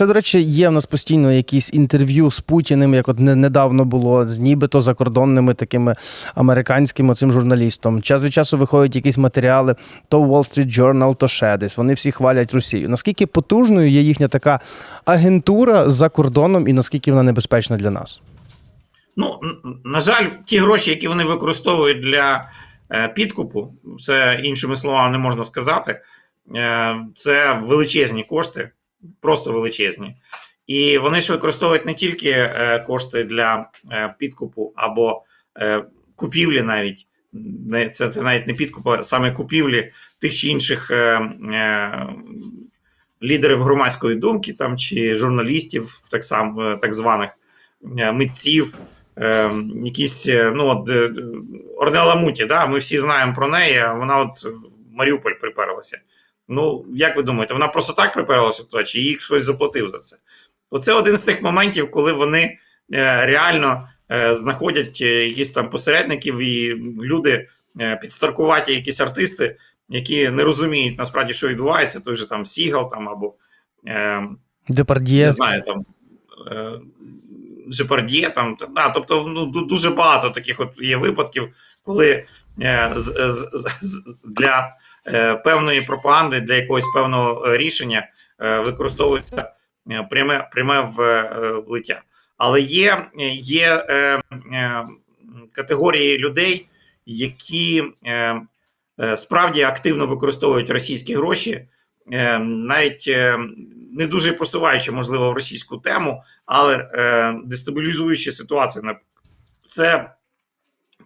ще, до речі, є в нас постійно якісь інтерв'ю з Путіним, як от недавно було, з нібито закордонними такими американським оцим журналістом. Час від часу виходять якісь матеріали, то Wall Street Journal, то ще десь. Вони всі хвалять Росію. Наскільки потужною є їхня така агентура за кордоном і наскільки вона небезпечна для нас? Ну, на жаль, ті гроші, які вони використовують для е, підкупу, це іншими словами не можна сказати. е, Це величезні кошти, просто величезні. І вони ж використовують не тільки е, кошти для е, підкупу або е, купівлі навіть. Це, це навіть не підкупу, а саме купівлі тих чи інших лідерів громадської думки там, чи журналістів, так само так званих митців, якісь, ну, от, Орнела Муті, да, ми всі знаємо про неї, вона от в Маріуполь приперлася. Ну, як ви думаєте, вона просто так приперлася туди, чи їй хтось заплатив за це? Оце один з тих моментів, коли вони е, реально е, знаходять е, якісь там посередників і люди підстаркуваті, якісь артисти, які не розуміють насправді, що відбувається, той же там Сігал там або Депардіє. не знаю, там Жепардє, там, та- да, тобто ну, дуже багато таких от є випадків, коли з, з, з, для певної пропаганди, для якогось певного е, рішення е, використовується е, пряме, пряме е, влиття. Але є, є е, е, категорії людей, які е, е, справді активно використовують російські гроші, е, навіть е, не дуже просуваючи, можливо, в російську тему, але е, дестабілізуючи ситуацію. Це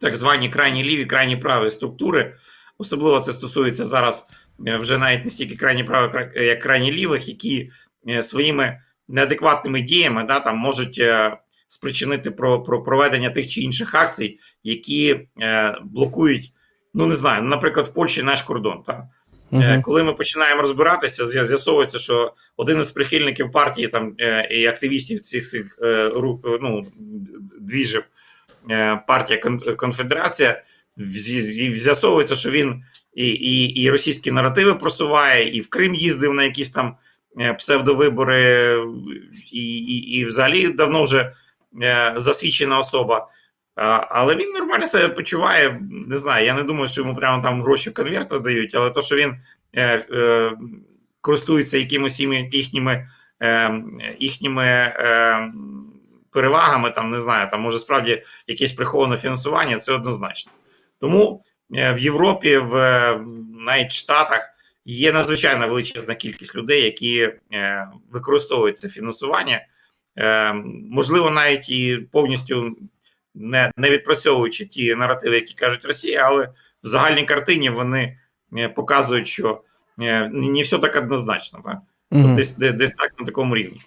так звані крайні ліві, крайні праві структури. Особливо це стосується зараз е, вже навіть не стільки крайні правих, як крайні лівих, які е, своїми неадекватними діями да, там, можуть е, спричинити про, про проведення тих чи інших акцій, які е, блокують, ну не знаю, наприклад, в Польщі наш кордон. Е, Мгм. Коли ми починаємо розбиратися, з'ясовується, що один із прихильників партії там е, і активістів цих цих е, е, ну, двіжів е, партія Конфедерація, з'ясовується, що він і, і, і російські наративи просуває, і в Крим їздив на якісь там е, псевдовибори, і, і, і взагалі давно вже е, засвідчена особа. Але він нормально себе почуває. Не знаю, я не думаю, що йому прямо там гроші в конверти дають, але то, що він е, е, користується якимось їхніми, е, їхніми е, перевагами, там не знаю, там може справді якесь приховане фінансування, це однозначно. Тому е, в Європі, в е, навіть Штатах є надзвичайно величезна кількість людей, які е, використовують це фінансування. Можливо, навіть і повністю не, не відпрацьовуючи ті наративи, які кажуть Росія, але в загальній картині вони показують, що не все так однозначно. Так? Десь, десь, десь так на такому рівні.